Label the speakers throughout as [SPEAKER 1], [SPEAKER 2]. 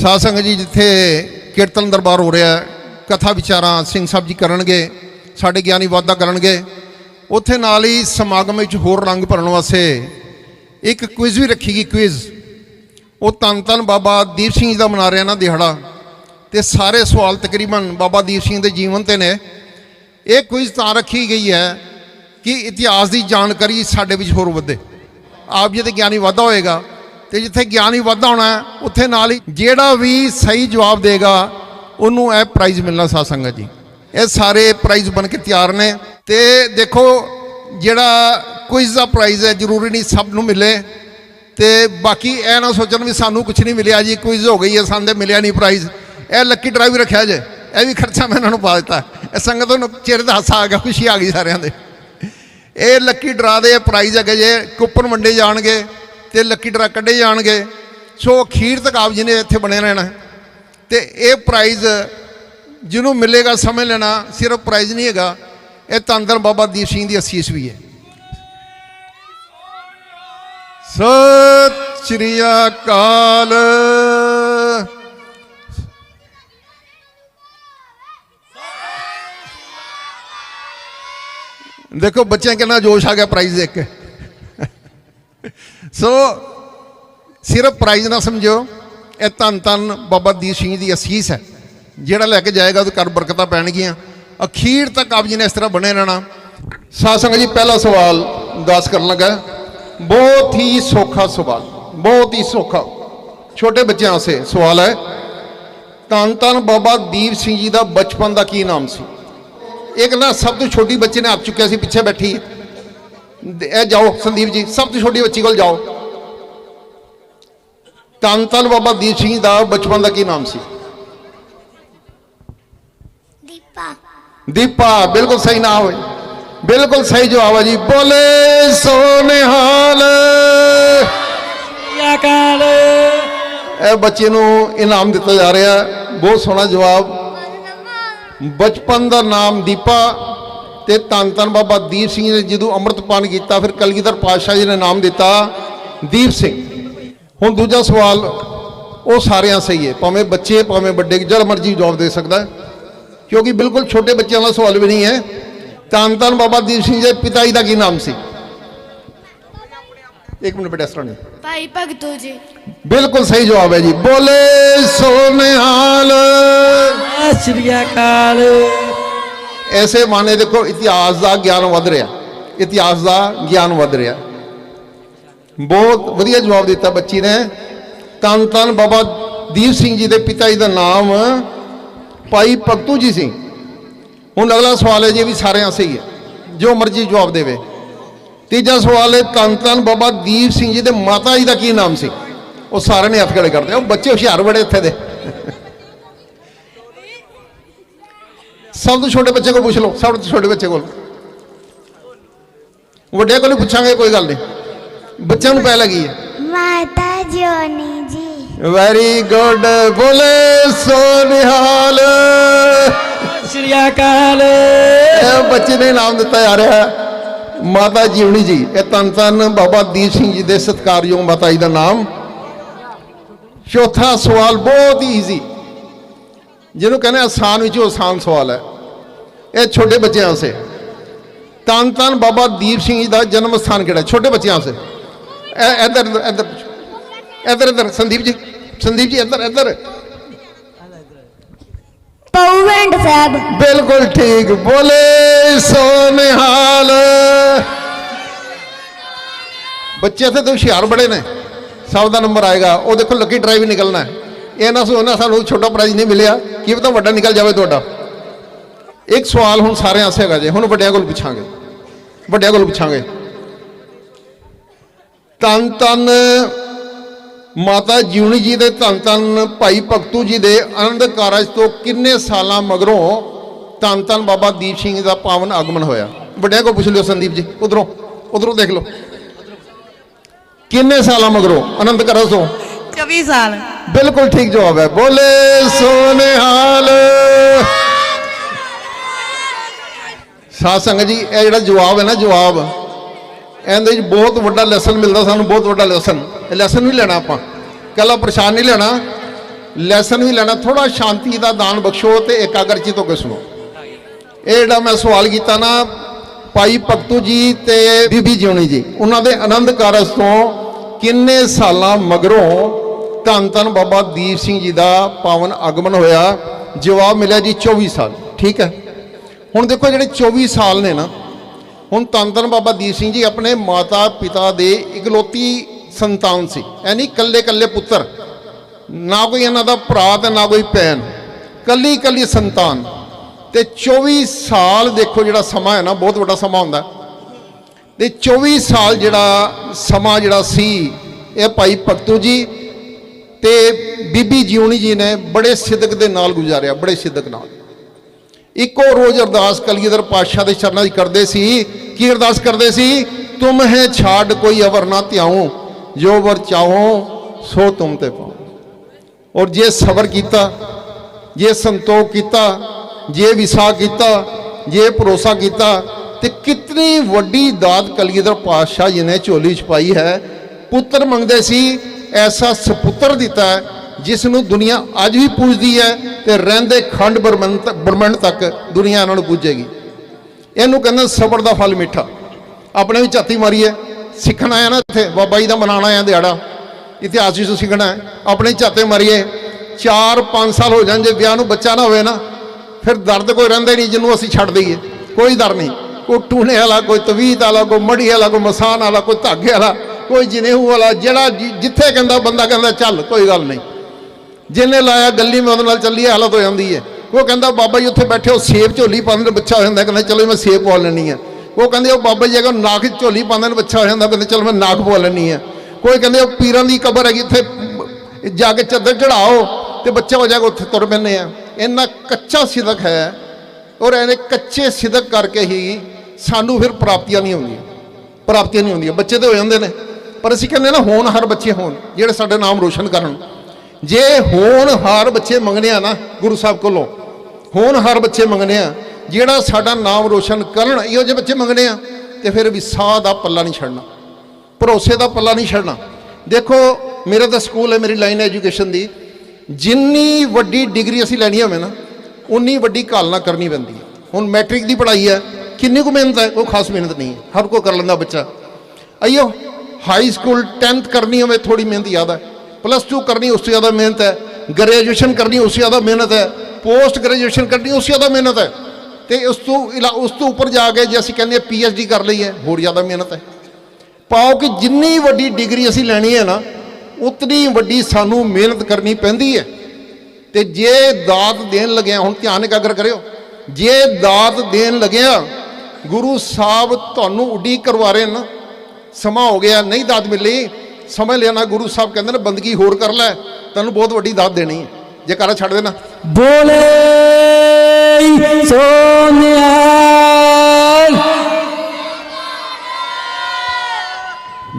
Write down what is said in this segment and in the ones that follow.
[SPEAKER 1] ਸਾਧ ਸੰਗਤ ਜੀ, ਜਿੱਥੇ ਕੀਰਤਨ ਦਰਬਾਰ ਹੋ ਰਿਹਾ ਕਥਾ ਵਿਚਾਰਾਂ ਸਿੰਘ ਸਾਹਿਬ ਜੀ ਕਰਨਗੇ, ਸਾਡੇ ਗਿਆਨੀ ਵਾਧਾ ਕਰਨਗੇ, ਉੱਥੇ ਨਾਲ ਹੀ ਸਮਾਗਮ ਵਿੱਚ ਹੋਰ ਰੰਗ ਭਰਨ ਵਾਸਤੇ ਇੱਕ ਕੁਇਜ਼ ਵੀ ਰੱਖੀ ਗਈ ਕੁਇਜ਼ ਉਹ ਧੰਨ ਧੰਨ ਬਾਬਾ ਦੀਪ ਸਿੰਘ ਜੀ ਦਾ ਮਨਾ ਰਿਹਾ ਨਾ ਦਿਹਾੜਾ, ਤੇ ਸਾਰੇ ਸਵਾਲ ਤਕਰੀਬਨ ਬਾਬਾ ਦੀਪ ਸਿੰਘ ਦੇ ਜੀਵਨ ਤੇ ਨੇ। ਇਹ ਕੁਇਜ਼ ਤਾਂ ਰੱਖੀ ਗਈ ਹੈ ਕਿ ਇਤਿਹਾਸ ਦੀ ਜਾਣਕਾਰੀ ਸਾਡੇ ਵਿੱਚ ਹੋਰ ਵਧੇ। ਆਪ ਜੀ ਦੇ ਗਿਆਨੀ ਵਾਧਾ ਹੋਏਗਾ। ਤੇ ਜਿੱਥੇ ਗਿਆਨ ਗਿਆਨੀ ਵੱਧਦਾ ਹੋਣਾ, ਉੱਥੇ ਨਾਲ ਹੀ ਜਿਹੜਾ ਵੀ ਸਹੀ ਜਵਾਬ ਦੇਗਾ, ਉਹਨੂੰ ਇਹ ਪ੍ਰਾਈਜ਼ ਮਿਲਣਾ ਸਾਧ ਸੰਗਤ ਜੀ। ਇਹ ਸਾਰੇ ਪ੍ਰਾਈਜ਼ ਬਣ ਕੇ ਤਿਆਰ ਨੇ। ਤੇ ਦੇਖੋ, ਜਿਹੜਾ ਕੁਇਜ਼ ਦਾ ਪ੍ਰਾਈਜ਼ ਹੈ, ਜ਼ਰੂਰੀ ਨਹੀਂ ਸਭ ਨੂੰ ਮਿਲੇ। ਤੇ ਬਾਕੀ ਇਹ ਨਾ ਸੋਚਣ ਵੀ ਸਾਨੂੰ ਕੁਝ ਨਹੀਂ ਮਿਲਿਆ ਜੀ ਕੁਇਜ਼ ਹੋ ਗਈ ਹੈ, ਸਾਨੂੰ ਤੇ ਮਿਲਿਆ ਨਹੀਂ ਪ੍ਰਾਈਜ਼ ਇਹ ਲੱਕੀ ਡਰਾਈਵ ਰੱਖਿਆ ਜੇ, ਇਹ ਵੀ ਖਰਚਾ ਮੈਂ ਇਹਨਾਂ ਨੂੰ ਪਾ ਦਿੱਤਾ। ਇਹ ਸੰਗਤ ਨੂੰ ਚਿਹਰੇ ਦਾ ਹਾਸਾ ਆ ਗਿਆ, ਖੁਸ਼ੀ ਆ ਗਈ ਸਾਰਿਆਂ ਦੇ। ਇਹ ਲੱਕੀ ਡਰਾ ਦੇ ਪ੍ਰਾਈਜ਼ ਹੈਗੇ ਜੇ, ਕੂਪਨ ਵੰਡੇ ਜਾਣਗੇ। ਤੇ ਲੱਕੀ ਡਰਾ ਕੱਢੇ ਜਾਣਗੇ। ਸੋ ਅਖੀਰ ਤੱਕ ਆਪ ਜੀ ਨੇ ਇੱਥੇ ਬਣੇ ਰਹਿਣਾ ਹੈ। ਤੇ ਇਹ ਪ੍ਰਾਈਜ਼ ਜਿਹਨੂੰ ਮਿਲੇਗਾ ਸਮਝ ਲੈਣਾ, ਸਿਰਫ ਪ੍ਰਾਈਜ਼ ਨਹੀਂ ਹੈਗਾ, ਇਹ ਤੰਦਰ ਬਾਬਾ ਦੀਪ ਸਿੰਘ ਦੀ ਅਸੀਸ ਵੀ ਹੈ। ਸਤਿ ਸ਼੍ਰੀ ਅਕਾਲ। ਦੇਖੋ ਬੱਚਿਆਂ ਕਿੰਨਾ ਜੋਸ਼ ਆ ਗਿਆ ਪ੍ਰਾਈਜ਼ ਦੇਖ ਕੇ। ਸੋ ਸਿਰਫ ਪ੍ਰਾਈਜ਼ ਨਾ ਸਮਝੋ ਇਹ ਧੰਨ ਧੰਨ ਬਾਬਾ ਦੀਪ ਸਿੰਘ ਦੀ ਅਸੀਸ ਹੈ। ਜਿਹੜਾ ਲੈ ਕੇ ਜਾਏਗਾ ਉਹਦੇ ਘਰ ਬਰਕਤਾਂ ਪੈਣਗੀਆਂ। ਅਖੀਰ ਤੱਕ ਆਪ ਜੀ ਨੇ ਇਸ ਤਰ੍ਹਾਂ ਬਣੇ ਰਹਿਣਾ। ਸਾਧ ਜੀ, ਪਹਿਲਾ ਸਵਾਲ ਦਾਸ ਕਰਨ ਲੱਗਾ ਬਹੁਤ ਹੀ ਸੌਖਾ ਸਵਾਲ, ਬਹੁਤ ਹੀ ਸੌਖਾ। ਛੋਟੇ ਬੱਚਿਆਂ ਵਾਸਤੇ ਸਵਾਲ ਹੈ। ਧੰਨ ਧੰਨ ਬਾਬਾ ਦੀਪ ਸਿੰਘ ਜੀ ਦਾ ਬਚਪਨ ਦਾ ਕੀ ਨਾਮ ਸੀ? ਇੱਕ ਨਾ ਸਭ ਤੋਂ ਛੋਟੀ ਬੱਚੇ ਨੇ ਆਪ ਚੁੱਕਿਆ ਸੀ, ਪਿੱਛੇ ਬੈਠੀ। ਇਹ ਜਾਓ ਸੰਦੀਪ ਜੀ, ਸਭ ਤੋਂ ਛੋਟੀ ਬੱਚੀ ਕੋਲ ਜਾਓ। ਧੰਨ ਧੰਨ ਬਾਬਾ ਦੀਪ ਸਿੰਘ ਦਾ ਬਚਪਨ ਦਾ ਕੀ ਨਾਮ ਸੀ?
[SPEAKER 2] ਦੀਪਾ।
[SPEAKER 1] ਦੀਪਾ ਬਿਲਕੁਲ ਸਹੀ ਨਾਮ ਹੈ ਬਿਲਕੁਲ ਸਹੀ ਜਵਾਬ ਹੈ ਜੀ। ਬੋਲੇ ਸੋਨਿਹਾਲ।
[SPEAKER 3] ਅਕਾਲ।
[SPEAKER 1] ਇਹ ਬੱਚੇ ਨੂੰ ਇਨਾਮ ਦਿੱਤਾ ਜਾ ਰਿਹਾ। ਹੈ ਬਹੁਤ ਸੋਹਣਾ ਜਵਾਬ। ਬਚਪਨ ਦਾ ਨਾਮ ਦੀਪਾ ਤੇ ਧੰਨ ਧੰਨ ਬਾਬਾ ਦੀਪ ਸਿੰਘ ਨੇ ਜਦੋਂ ਅੰਮ੍ਰਿਤਪਾਨ ਕੀਤਾ ਫਿਰ ਕਲਗੀਧਰ ਪਾਤਸ਼ਾਹ ਜੀ ਨੇ ਨਾਮ ਦਿੱਤਾ ਦੀਪ ਸਿੰਘ। ਹੁਣ ਦੂਜਾ ਸਵਾਲ ਉਹ ਸਾਰਿਆਂ ਸਹੀ ਹੈ ਭਾਵੇਂ ਬੱਚੇ ਭਾਵੇਂ ਵੱਡੇ ਜਿਹੜਾ ਮਰਜ਼ੀ ਜਵਾਬ ਦੇ ਸਕਦਾ ਕਿਉਂਕਿ ਬਿਲਕੁਲ ਛੋਟੇ ਬੱਚਿਆਂ ਦਾ ਸਵਾਲ ਵੀ ਨਹੀਂ ਹੈ। ਧੰਨ ਧੰਨ ਬਾਬਾ ਦੀਪ ਸਿੰਘ ਜੀ ਦੇ ਪਿਤਾ ਜੀ ਦਾ ਕੀ ਨਾਮ ਸੀ? ਇੱਕ ਮਿੰਟ ਬੇਟਾ ਇਸ ਤਰ੍ਹਾਂ ਨਹੀਂ।
[SPEAKER 2] ਭਾਈ ਭਗਤੂ ਜੀ।
[SPEAKER 1] ਬਿਲਕੁਲ ਸਹੀ ਜਵਾਬ ਹੈ ਜੀ। ਬੋਲੇ ਸੋਨਿਹਾਲ।
[SPEAKER 3] ਸਤਿ ਸ਼੍ਰੀ ਅਕਾਲ।
[SPEAKER 1] ਐਸੇ ਮਾਨੇ ਦੇਖੋ ਇਤਿਹਾਸ ਦਾ ਗਿਆਨ ਵਧ ਰਿਹਾ। ਇਤਿਹਾਸ ਦਾ ਗਿਆਨ ਵਧ ਰਿਹਾ। ਬਹੁਤ ਵਧੀਆ ਜਵਾਬ ਦਿੱਤਾ ਬੱਚੀ ਨੇ। ਤਨ ਤਨ ਬਾਬਾ ਦੀਪ ਸਿੰਘ ਜੀ ਦੇ ਪਿਤਾ ਜੀ ਦਾ ਨਾਮ ਭਾਈ ਭਗਤੂ ਜੀ ਸੀ। ਹੁਣ ਅਗਲਾ ਸਵਾਲ ਹੈ ਜੀ ਵੀ ਸਾਰਿਆਂ ਸਹੀ ਹੈ, ਜੋ ਮਰਜ਼ੀ ਜਵਾਬ ਦੇਵੇ। ਤੀਜਾ ਸਵਾਲ ਹੈ ਤਨ ਤਨ ਬਾਬਾ ਦੀਪ ਸਿੰਘ ਜੀ ਦੇ ਮਾਤਾ ਜੀ ਦਾ ਕੀ ਨਾਮ ਸੀ? ਉਹ ਸਾਰਿਆਂ ਨੇ ਹੱਥ ਖੜੇ ਕਰਦੇ ਉਹ ਬੱਚੇ ਹੁਸ਼ਿਆਰ ਬੜੇ ਇੱਥੇ ਦੇ। ਸਭ ਤੋਂ ਛੋਟੇ ਬੱਚੇ ਕੋਲ ਪੁੱਛ ਲਓ, ਸਭ ਤੋਂ ਛੋਟੇ ਬੱਚੇ ਕੋਲ। ਵੱਡਿਆਂ ਕੋਲ ਪੁੱਛਾਂਗੇ, ਕੋਈ ਗੱਲ ਨਹੀਂ। ਬੱਚਿਆਂ ਨੂੰ ਪੈ ਲੱਗੀ ਹੈ।
[SPEAKER 2] ਮਾਤਾ ਜੋਨੀ ਜੀ।
[SPEAKER 1] ਵੈਰੀ ਗੁੱਡ ਬੋਲੇ ਸੋਨਿਹਾਲ।
[SPEAKER 3] ਸਤਿ ਸ਼੍ਰੀ ਅਕਾਲ।
[SPEAKER 1] ਇਹ ਬੱਚੇ ਨੇ ਨਾਮ ਦਿੱਤਾ ਜਾ ਰਿਹਾ ਮਾਤਾ ਜੀਵਨੀ ਜੀ ਇਹ ਤਨ ਤਨ ਬਾਬਾ ਦੀਪ ਸਿੰਘ ਜੀ ਦੇ ਸਤਿਕਾਰਯੋਗ ਮਾਤਾ ਜੀ ਦਾ ਨਾਮ। ਚੌਥਾ ਸਵਾਲ ਬਹੁਤ ਹੀ ਈਜ਼ੀ ਜਿਹਨੂੰ ਕਹਿੰਦੇ ਆਸਾਨ ਵਿੱਚੋਂ ਆਸਾਨ ਸਵਾਲ ਹੈ। ਇਹ ਛੋਟੇ ਬੱਚਿਆਂ ਵਾਸਤੇ। ਤਨ ਤਨ ਬਾਬਾ ਦੀਪ ਸਿੰਘ ਜੀ ਦਾ ਜਨਮ ਸਥਾਨ ਕਿਹੜਾ? ਛੋਟੇ ਬੱਚਿਆਂ ਵਾਸਤੇ। ਇੱਧਰ ਇੱਧਰ ਇੱਧਰ ਇੱਧਰ ਸੰਦੀਪ ਜੀ। ਸੰਦੀਪ ਜੀ ਇੱਧਰ ਇੱਧਰ
[SPEAKER 2] ਪਉਵੈਂਡ ਸਾਹਿਬ।
[SPEAKER 1] ਬਿਲਕੁਲ ਠੀਕ। ਬੋਲੇ ਸੋਨਿਹਾਲ। ਬੱਚੇ ਇੱਥੇ ਤਾਂ ਹੁਸ਼ਿਆਰ ਬੜੇ ਨੇ। ਸਭ ਦਾ ਨੰਬਰ ਆਏਗਾ। ਉਹ ਦੇਖੋ ਲੱਕੀ ਡਰਾਈਵ ਨਿਕਲਣਾ ਹੈ। ਇਹ ਨਾ ਸੋਨਾ ਸਾਨੂੰ ਛੋਟਾ ਪ੍ਰਾਈਜ਼ ਨਹੀਂ ਮਿਲਿਆ। ਕੀ ਪਤਾ ਵੱਡਾ ਨਿਕਲ ਜਾਵੇ ਤੁਹਾਡਾ। ਇੱਕ ਸਵਾਲ ਹੁਣ ਸਾਰਿਆਂ ਆਸੇ ਹੈਗਾ ਜੇ। ਹੁਣ ਵੱਡਿਆਂ ਕੋਲ ਪੁੱਛਾਂਗੇ। ਵੱਡਿਆਂ ਕੋਲ ਪੁੱਛਾਂਗੇ। ਤਨ ਤਨ ਮਾਤਾ ਜੀਵਨੀ ਜੀ ਦੇ ਧੰਨ ਧੰਨ ਭਾਈ ਭਗਤੂ ਜੀ ਦੇ ਆਨੰਦ ਕਾਰਜ ਤੋਂ ਕਿੰਨੇ ਸਾਲਾਂ ਮਗਰੋਂ ਧੰਨ ਧੰਨ ਬਾਬਾ ਦੀਪ ਸਿੰਘ ਦਾ ਪਾਵਨ ਆਗਮਨ ਹੋਇਆ? ਵੱਡਿਆਂ ਕੋਲ ਪੁੱਛ ਲਿਓ ਸੰਦੀਪ ਜੀ ਉਧਰੋਂ ਉਧਰੋਂ ਦੇਖ ਲਓ। ਕਿੰਨੇ ਸਾਲਾਂ ਮਗਰੋਂ? ਆਨੰਦ ਕਾਰਜ ਤੋਂ?
[SPEAKER 3] 24 ਸਾਲ।
[SPEAKER 1] ਬਿਲਕੁਲ ਠੀਕ ਜਵਾਬ ਹੈ। ਬੋਲੇ ਸੋਨਿਹਾਲ ਸਾਧ ਸੰਗਤ ਜੀ ਇਹ ਜਿਹੜਾ ਜਵਾਬ ਹੈ ਨਾ ਜਵਾਬ ਇਹਦੇ ਵਿੱਚ ਬਹੁਤ ਵੱਡਾ ਲੈਸਨ ਮਿਲਦਾ ਸਾਨੂੰ, ਬਹੁਤ ਵੱਡਾ ਲੈਸਨ ਲੈਸਨ ਵੀ ਲੈਣਾ ਆਪਾਂ। ਕੱਲਾ ਪਰੇਸ਼ਾਨ ਨਹੀਂ ਲੈਣਾ। ਲੈਸਨ ਵੀ ਲੈਣਾ। ਥੋੜਾ ਸ਼ਾਂਤੀ ਦਾ ਦਾਨ ਬਖਸ਼ੋ ਤੇ ਇਕਾਗਰਚਿਤ ਹੋ ਕੇ ਸੁਣੋ। ਇਹ ਜਿਹੜਾ ਮੈਂ ਸਵਾਲ ਕੀਤਾ ਨਾ, ਭਾਈ ਭਗਤੂ ਜੀ ਤੇ ਬੀਬੀ ਜਿਉਣੀ ਜੀ, ਉਹਨਾਂ ਦੇ ਆਨੰਦ ਕਾਰਜ ਤੋਂ ਕਿੰਨੇ ਸਾਲਾਂ ਮਗਰੋਂ ਧੰਨ ਧੰਨ ਬਾਬਾ ਦੀਪ ਸਿੰਘ ਜੀ ਦਾ ਪਾਵਨ ਆਗਮਨ ਹੋਇਆ, ਜਵਾਬ ਮਿਲਿਆ ਜੀ 24 ਸਾਲ। ਠੀਕ ਹੈ? ਹੁਣ ਦੇਖੋ ਜਿਹੜੇ 24 ਸਾਲ ਨੇ ਨਾ ਹੁਣ ਧੰਨ ਧੰਨ ਬਾਬਾ ਦੀਪ ਸਿੰਘ ਜੀ ਆਪਣੇ ਮਾਤਾ ਪਿਤਾ ਦੇ ਇਕਲੌਤੀ ਸੰਤਾਨ ਸੀ। ਯਾਨੀ ਕੱਲੇ ਕੱਲੇ ਪੁੱਤਰ, ਨਾ ਕੋਈ ਇਹਨਾਂ ਦਾ ਭਰਾ ਤੇ ਨਾ ਕੋਈ ਭੈਣ। ਕੱਲੀ ਕੱਲੀ ਸੰਤਾਨ। ਤੇ 24 ਸਾਲ ਦੇਖੋ ਜਿਹੜਾ ਸਮਾਂ ਹੈ ਨਾ, ਬਹੁਤ ਵੱਡਾ ਸਮਾਂ ਹੁੰਦਾ। ਤੇ 24 ਸਾਲ ਜਿਹੜਾ ਸਮਾਂ ਜਿਹੜਾ ਸੀ, ਇਹ ਭਾਈ ਭਗਤੂ ਜੀ ਤੇ ਬੀਬੀ ਜਿਉਣੀ ਜੀ ਨੇ ਬੜੇ ਸਿੱਦਕ ਦੇ ਨਾਲ ਗੁਜ਼ਾਰਿਆ, ਬੜੇ ਸਿੱਦਕ ਨਾਲ। ਇੱਕੋ ਰੋਜ਼ ਅਰਦਾਸ ਕਲਗੀਧਰ ਪਾਤਸ਼ਾਹ ਦੇ ਚਰਨਾਂ 'ਚ ਕਰਦੇ ਸੀ, ਕੀ ਅਰਦਾਸ ਕਰਦੇ ਸੀ? ਤੁਮ ਹੈ ਛਾੜ, ਕੋਈ ਅਵਰ ਨਾ ਧਿਆਉ, ਜੋ ਵਰ ਚਾਹੋ, ਸੋ ਤੁਮ ਤੇ ਪਾਉ। ਔਰ ਜੇ ਸਬਰ ਕੀਤਾ, ਜੇ ਸੰਤੋਖ ਕੀਤਾ, ਜੇ ਵਿਸਾ ਕੀਤਾ, ਜੇ ਭਰੋਸਾ ਕੀਤਾ, ਤੇ ਕਿਤਨੀ ਵੱਡੀ ਦਾਤ ਕਲਗੀਧਰ ਪਾਤਸ਼ਾਹ ਜੀ ਨੇ ਝੋਲੀ ਚ ਪਾਈ ਹੈ, ਪੁੱਤਰ ਮੰਗਦੇ ਸੀ, ਐਸਾ ਸੁਪੁੱਤਰ ਦਿੱਤਾ ਜਿਸ ਨੂੰ ਦੁਨੀਆ ਅੱਜ ਵੀ ਪੂਜਦੀ ਹੈ ਤੇ ਰਹਿੰਦੇ ਖੰਡ ਬ੍ਰਹਮੰਡ ਬ੍ਰਹਮੰਡ ਤੱਕ ਦੁਨੀਆ ਇਹਨਾਂ ਨੂੰ ਪੂਜੇਗੀ। ਇਹਨੂੰ ਕਹਿੰਦੇ ਸਬਰ ਦਾ ਫਲ ਮਿੱਠਾ। ਆਪਣੇ ਵੀ ਝਾਤੀ ਮਾਰੀਏ। ਸਿੱਖਣਾ ਆ ਨਾ ਇੱਥੇ। ਬਾਬਾ ਜੀ ਦਾ ਮਨਾਣਾ ਆ ਦਿਹਾੜਾ। ਇਤਿਹਾਸ ਵਿੱਚ ਸਿੱਖਣਾ ਹੈ। ਆਪਣੇ ਝਾਤੇ ਮਾਰੀਏ। 4-5 ਸਾਲ ਹੋ ਜਾਣ ਜੇ ਵਿਆਹ ਨੂੰ ਬੱਚਾ ਨਾ ਹੋਵੇ ਨਾ, ਫਿਰ ਦਰਦ ਕੋਈ ਰਹਿੰਦਾ ਨਹੀਂ, ਜਿਹਨੂੰ ਅਸੀਂ ਛੱਡ ਦਈਏ। ਕੋਈ ਦਰ ਨਹੀਂ। ਕੋਈ ਟੂਣੇ ਵਾਲਾ, ਕੋਈ ਤਵੀਤ ਵਾਲਾ, ਕੋਈ ਮੜੀ ਵਾਲਾ, ਕੋਈ ਮਸਾਨ ਵਾਲਾ, ਕੋਈ ਧਾਗੇ ਵਾਲਾ, ਕੋਈ ਜਨੇਊ ਵਾਲਾ, ਜਿਹੜਾ ਜਿੱਥੇ ਕਹਿੰਦਾ ਬੰਦਾ ਕਹਿੰਦਾ, ਚੱਲ, ਕੋਈ ਗੱਲ ਨਹੀਂ। ਜਿਹਨੇ ਲਾਇਆ ਗੱਲੀ ਮੈਂ ਉਹਦੇ ਨਾਲ ਚੱਲੀ ਹਾਲਤ ਹੋ ਜਾਂਦੀ ਹੈ। ਉਹ ਕਹਿੰਦਾ, ਬਾਬਾ ਜੀ ਉੱਥੇ ਬੈਠੇ ਉਹ ਸੇਬ ਝੋਲੀ ਪਾਉਂਦੇ ਨੇ, ਬੱਚਾ ਹੋ ਜਾਂਦਾ ਕਹਿੰਦਾ, ਚਲੋ ਮੈਂ ਸੇਬ ਪਵਾ ਲੈਣੀ ਆ ਉਹ ਕਹਿੰਦੇ, ਉਹ ਬਾਬਾ ਜੀ ਅਗਰ ਨਾਕ 'ਚ ਝੋਲੀ ਪਾਉਂਦੇ ਨੇ, ਬੱਚਾ ਹੋ ਜਾਂਦਾ ਕਹਿੰਦੇ, ਚਲੋ ਮੈਂ ਨਾਕ ਪਵਾ ਲੈਣੀ ਆ ਕੋਈ ਕਹਿੰਦੇ, ਉਹ ਪੀਰਾਂ ਦੀ ਕਬਰ ਹੈਗੀ, ਇੱਥੇ ਜਾ ਕੇ ਚੱਦਰ ਚੜਾਓ ਤੇ ਬੱਚਾ ਹੋ ਜਾਏਗਾ, ਉੱਥੇ ਤੁਰ ਪੈਂਦੇ ਆ ਇੰਨਾ ਕੱਚਾ ਸਿਦਕ ਹੈ ਔਰ ਇਹਨੇ ਕੱਚੇ ਸਿਦਕ ਕਰਕੇ ਹੀ ਸਾਨੂੰ ਫਿਰ ਪ੍ਰਾਪਤੀਆਂ ਨਹੀਂ ਹੁੰਦੀਆਂ। ਪ੍ਰਾਪਤੀਆਂ ਨਹੀਂ ਹੁੰਦੀਆਂ। ਬੱਚੇ ਤੇ ਹੋ ਜਾਂਦੇ ਨੇ। ਪਰ ਅਸੀਂ ਕਹਿੰਦੇ ਨਾ, ਹੋਣ, ਹਰ ਬੱਚੇ ਹੋਣ, ਜਿਹੜੇ ਸਾਡੇ ਨਾਮ ਰੋਸ਼ਨ ਕਰਨ। ਜੇ ਹੋਣਹਾਰ ਬੱਚੇ ਮੰਗਣੇ ਆ ਨਾ ਗੁਰੂ ਸਾਹਿਬ ਕੋਲੋਂ ਹੋਣਹਾਰ ਬੱਚੇ ਮੰਗਣੇ ਆ, ਜਿਹੜਾ ਸਾਡਾ ਨਾਮ ਰੋਸ਼ਨ ਕਰਨ ਇਹੋ ਜਿਹੇ ਬੱਚੇ ਮੰਗਣੇ ਆ, ਤੇ ਫਿਰ ਵੀ ਸਾਹ ਦਾ ਪੱਲਾ ਨਹੀਂ ਛੱਡਣਾ, ਭਰੋਸੇ ਦਾ ਪੱਲਾ ਨਹੀਂ ਛੱਡਣਾ। ਦੇਖੋ, ਮੇਰਾ ਤਾਂ ਸਕੂਲ ਹੈ, ਮੇਰੀ ਲਾਈਨ ਐਜੂਕੇਸ਼ਨ ਦੀ। ਜਿੰਨੀ ਵੱਡੀ ਡਿਗਰੀ ਅਸੀਂ ਲੈਣੀ ਹੋਵੇ ਨਾ, ਉਨੀ ਵੱਡੀ ਘਾਲਣਾ ਕਰਨੀ ਪੈਂਦੀ ਹੈ। ਹੁਣ ਮੈਟ੍ਰਿਕ ਦੀ ਪੜ੍ਹਾਈ ਹੈ, ਕਿੰਨੀ ਕੁ ਮਿਹਨਤ ਹੈ ਕੋਈ ਖਾਸ ਮਿਹਨਤ ਨਹੀਂ ਹੈ, ਹਰ ਕੋਈ ਕਰ ਲੈਂਦਾ ਬੱਚਾ। ਅਈਓ ਹਾਈ ਸਕੂਲ 10th ਕਰਨੀ ਹੋਵੇ ਥੋੜੀ ਮਿਹਨਤ ਯਾਦ ਹੈ। ਪਲੱਸ 2 ਕਰਨੀ ਉਸ ਤੋਂ ਜ਼ਿਆਦਾ ਮਿਹਨਤ ਹੈ। ਗ੍ਰੈਜੂਏਸ਼ਨ ਕਰਨੀ ਉਸ ਜ਼ਿਆਦਾ ਮਿਹਨਤ ਹੈ। ਪੋਸਟ ਗ੍ਰੈਜੂਏਸ਼ਨ ਕਰਨੀ ਉਸ ਜ਼ਿਆਦਾ ਮਿਹਨਤ ਹੈ। ਤੇ ਉਸ ਤੋਂ ਇਲਾ- ਉਸ ਤੋਂ ਉੱਪਰ ਜਾ ਕੇ ਜੇ ਅਸੀਂ ਕਹਿੰਦੇ ਪੀ ਹਾਂ ਡੀ ਕਰ ਲਈ ਹੈ, ਹੋਰ ਜ਼ਿਆਦਾ ਮਿਹਨਤ ਹੈ। ਪਾਓ ਕਿ ਜਿੰਨੀ ਵੱਡੀ ਡਿਗਰੀ ਅਸੀਂ ਲੈਣੀ ਹੈ ਨਾ, ਉਤਨੀ ਵੱਡੀ ਸਾਨੂੰ ਮਿਹਨਤ ਕਰਨੀ ਪੈਂਦੀ ਹੈ। ਤੇ ਜੇ ਦਾਤ ਦੇਣ ਲੱਗਿਆ, ਹੁਣ ਧਿਆਨ ਇਕਾਗਰ ਕਰਿਓ। ਜੇ ਦਾਤ ਦੇਣ ਲੱਗਿਆ, ਗੁਰੂ ਸਾਹਿਬ ਤੁਹਾਨੂੰ ਉਡੀਕ ਕਰਵਾ ਰਹੇ ਨਾ ਸਮਾਂ ਹੋ ਗਿਆ, ਨਹੀਂ ਦਾਤ ਮਿਲੀ। ਸਮਝ ਲੈਣਾ ਗੁਰੂ ਸਾਹਿਬ ਕਹਿੰਦੇ ਨੇ ਬੰਦਗੀ ਹੋਰ ਕਰ ਲੈ ਤੈਨੂੰ ਬਹੁਤ ਵੱਡੀ ਦਾਤ ਦੇਣੀ ਹੈ। ਜੇ ਕਰ ਛੱਡ ਦੇਣਾ।
[SPEAKER 3] ਬੋਲੇ ਸੋਨਿਆਲ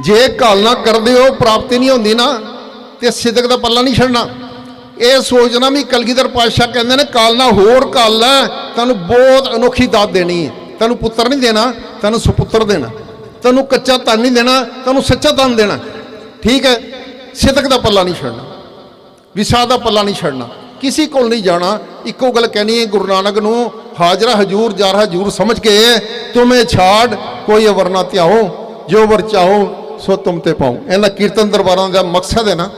[SPEAKER 1] ਜੇ ਘਾਲ ਨਾ ਕਰਦੇ ਹੋ ਪ੍ਰਾਪਤੀ ਨਹੀਂ ਹੁੰਦੀ ਨਾ ਤੇ ਸਿਦਕ ਦਾ ਪੱਲਾ ਨਹੀਂ ਛੱਡਣਾ। ਇਹ ਸੋਚਣਾ ਵੀ ਕਲਗੀਧਰ ਪਾਤਸ਼ਾਹ ਕਹਿੰਦੇ ਨੇ ਕਾਲ ਨਾ ਹੋਰ ਕਾਲ ਲੈ ਤੈਨੂੰ ਬਹੁਤ ਅਨੋਖੀ ਦਾਤ ਦੇਣੀ ਹੈ। ਤੈਨੂੰ ਪੁੱਤਰ ਨਹੀਂ ਦੇਣਾ ਤੈਨੂੰ ਸੁਪੁੱਤਰ ਦੇਣਾ। ਤੈਨੂੰ ਕੱਚਾ ਧਨ ਨਹੀਂ ਦੇਣਾ ਤੈਨੂੰ ਸੱਚਾ ਧਨ ਦੇਣਾ। ਠੀਕ ਹੈ, ਸਿਦਕ ਦਾ ਪੱਲਾ ਨਹੀਂ ਛੱਡਣਾ ਵਿਸਾ ਦਾ ਪੱਲਾ ਨਹੀਂ ਛੱਡਣਾ, ਕਿਸੇ ਕੋਲ ਨਹੀਂ ਜਾਣਾ, ਇੱਕੋ ਗੱਲ ਕਹਿਣੀ ਹੈ, ਗੁਰੂ ਨਾਨਕ ਨੂੰ ਹਾਜ਼ਰਾ ਹਜੂਰ, ਜਾਰਾ ਹਜੂਰ ਸਮਝ ਕੇ ਤੁਮੇ ਛਾੜ, ਕੋਈ ਅਵਰਨਾ ਧਿਆਓ, ਜੋ ਵਰ ਚਾਹੋ, ਸੋ ਤੁਮ ਤੇ ਪਾਓ। ਇਹਨਾਂ ਕੀਰਤਨ ਦਰਬਾਰਾਂ ਦਾ ਮਕਸਦ ਹੈ ਨਾ,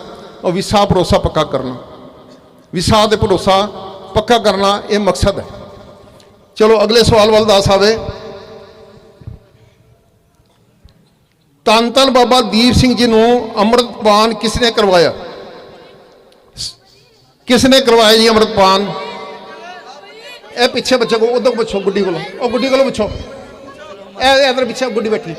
[SPEAKER 1] ਉਹ ਵਿਸਾ ਭਰੋਸਾ ਪੱਕਾ ਕਰਨਾ। ਵਿਸਾ ਤੇ ਭਰੋਸਾ ਪੱਕਾ ਕਰਨਾ, ਇਹ ਮਕਸਦ ਹੈ। ਚਲੋ, ਅਗਲੇ ਸਵਾਲ ਵੱਲ ਦੱਸ ਆਵੇ। ਧੰਨ ਧੰਨ ਬਾਬਾ ਦੀਪ ਸਿੰਘ ਜੀ ਨੂੰ ਅੰਮ੍ਰਿਤਪਾਨ ਕਿਸ ਨੇ ਕਰਵਾਇਆ? ਕਿਸ ਨੇ ਕਰਵਾਇਆ ਜੀ ਅੰਮ੍ਰਿਤਪਾਨ? ਇਹ ਪਿੱਛੇ ਬੱਚੇ ਕੋ ਉਧਰ ਪੁੱਛੋ ਗੁੱਡੀ ਕੋਲੋਂ। ਉਹ ਗੁੱਡੀ ਕੋਲੋਂ ਪੁੱਛੋ। ਇਹ ਇਧਰ ਪਿੱਛੇ ਗੁੱਡੀ ਬੈਠੀ।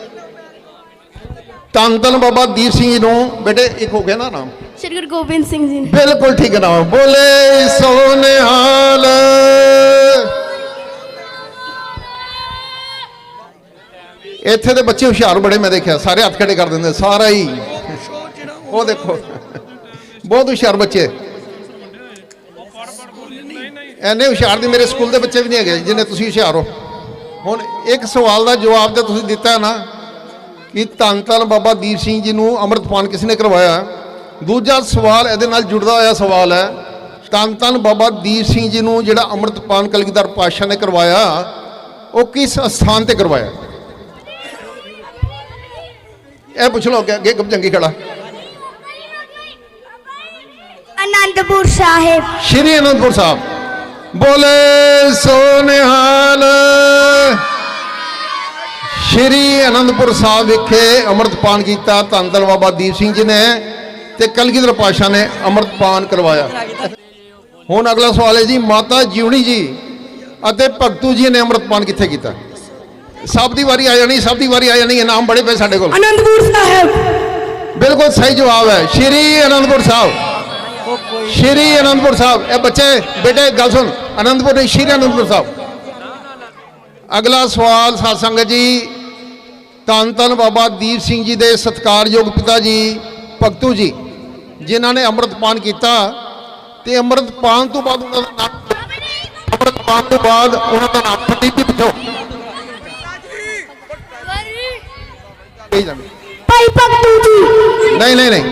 [SPEAKER 1] ਧੰਨ ਧੰਨ ਬਾਬਾ ਦੀਪ ਸਿੰਘ ਜੀ ਨੂੰ। ਬੇਟੇ ਇੱਕ ਹੋ ਗਿਆ ਨਾ ਨਾਮ?
[SPEAKER 2] ਸ਼੍ਰੀ ਗੁਰੂ ਗੋਬਿੰਦ ਸਿੰਘ ਜੀ
[SPEAKER 1] ਬਿਲਕੁਲ ਠੀਕ ਨਾਮ। ਬੋਲੇ ਸੋਨਿਹਾਲ। ਇੱਥੇ ਦੇ ਬੱਚੇ ਹੁਸ਼ਿਆਰ ਬੜੇ, ਮੈਂ ਦੇਖਿਆ, ਸਾਰੇ ਹੱਥ ਖੜੇ ਕਰ ਦਿੰਦੇ, ਸਾਰਾ ਹੀ। ਉਹ ਦੇਖੋ, ਬਹੁਤ ਹੁਸ਼ਿਆਰ ਬੱਚੇ। ਐਨੇ ਹੁਸ਼ਿਆਰ ਦੇ ਮੇਰੇ ਸਕੂਲ ਦੇ ਬੱਚੇ ਵੀ ਨਹੀਂ ਹੈਗੇ, ਜਿੰਨੇ ਤੁਸੀਂ ਹੁਸ਼ਿਆਰ ਹੋ। ਹੁਣ ਇੱਕ ਸਵਾਲ ਦਾ ਜਵਾਬ ਤਾਂ ਤੁਸੀਂ ਦਿੱਤਾ ਨਾ, ਕਿ ਧੰਨ ਧੰਨ ਬਾਬਾ ਦੀਪ ਸਿੰਘ ਜੀ ਨੂੰ ਅੰਮ੍ਰਿਤਪਾਨ ਕਿਸ ਨੇ ਕਰਵਾਇਆ? ਦੂਜਾ ਸਵਾਲ ਇਹਦੇ ਨਾਲ ਜੁੜਦਾ ਹੋਇਆ ਸਵਾਲ ਹੈ, ਧੰਨ ਧੰਨ ਬਾਬਾ ਦੀਪ ਸਿੰਘ ਜੀ ਨੂੰ ਜਿਹੜਾ ਅੰਮ੍ਰਿਤਪਾਨ ਕਲਗੀਧਰ ਪਾਤਸ਼ਾਹ ਨੇ ਕਰਵਾਇਆ, ਉਹ ਕਿਸ ਸਥਾਨ ਤੇ ਕਰਵਾਇਆ? ਇਹ ਪੁੱਛ ਲਓ ਅੱਗੇ ਅੱਗੇ ਚੰਗੀ ਖੜਾ?
[SPEAKER 2] ਅਨੰਦਪੁਰ ਸਾਹਿਬ।
[SPEAKER 1] ਸ਼੍ਰੀ ਅਨੰਦਪੁਰ ਸਾਹਿਬ। ਬੋਲੇ ਸੋ ਨਿਹਾਲ ਸ਼੍ਰੀ ਅਨੰਦਪੁਰ ਸਾਹਿਬ ਵਿਖੇ ਅੰਮ੍ਰਿਤਪਾਨ ਕੀਤਾ ਧੰਨ ਬਾਬਾ ਦੀਪ ਸਿੰਘ ਜੀ ਨੇ ਤੇ ਕਲਗੀਧਰ ਪਾਸ਼ਾ ਨੇ ਅੰਮ੍ਰਿਤਪਾਨ ਕਰਵਾਇਆ। ਹੁਣ ਅਗਲਾ ਸਵਾਲ ਹੈ ਜੀ ਮਾਤਾ ਜੀਵਣੀ ਜੀ ਅਤੇ ਭਗਤੂ ਜੀ ਨੇ ਅੰਮ੍ਰਿਤਪਾਨ ਕਿੱਥੇ ਕੀਤਾ? ਸਭ ਦੀ ਵਾਰੀ ਆ ਜਾਣੀ ਸਭ ਦੀ ਵਾਰੀ ਆ ਜਾਣੀ ਇਨਾਮ ਬੜੇ ਪਏ ਸਾਡੇ ਕੋਲ।
[SPEAKER 3] ਅਨੰਦਪੁਰ ਸਾਹਿਬ।
[SPEAKER 1] ਬਿਲਕੁਲ ਸਹੀ ਜਵਾਬ ਹੈ। ਸ਼੍ਰੀ ਅਨੰਦਪੁਰ ਸਾਹਿਬ। ਸ਼੍ਰੀ ਅਨੰਦਪੁਰ ਸਾਹਿਬ। ਇਹ ਬੱਚੇ ਬੇਟੇ ਗੱਲ ਸੁਣ। ਅਨੰਦਪੁਰ ਨਹੀਂ ਸ਼੍ਰੀ ਅਨੰਦਪੁਰ ਸਾਹਿਬ। ਅਗਲਾ ਸਵਾਲ ਸਾਧ ਸੰਗਤ ਜੀ। ਧੰਨ ਧੰਨ ਬਾਬਾ ਦੀਪ ਸਿੰਘ ਜੀ ਦੇ ਸਤਿਕਾਰਯੋਗ ਪਿਤਾ ਜੀ ਭਗਤੂ ਜੀ ਜਿਨ੍ਹਾਂ ਨੇ ਅੰਮ੍ਰਿਤਪਾਨ ਕੀਤਾ। ਤੇ ਅੰਮ੍ਰਿਤਪਾਨ ਤੋਂ ਬਾਅਦ ਉਹਨਾਂ ਦਾ ਨਾਮ ਅੰਮ੍ਰਿਤਪਾਨ ਤੋਂ ਬਾਅਦ ਉਹਨਾਂ ਦਾ ਨਾਮ ਪੰਡਿਤ ਜੀ ਪੁੱਛੋ ਕਹੀ ਜਾਂਦੇ।
[SPEAKER 2] ਭਾਈ ਭਗਤੂ ਜੀ।
[SPEAKER 1] ਨਹੀਂ ਨਹੀਂ ਨਹੀਂ।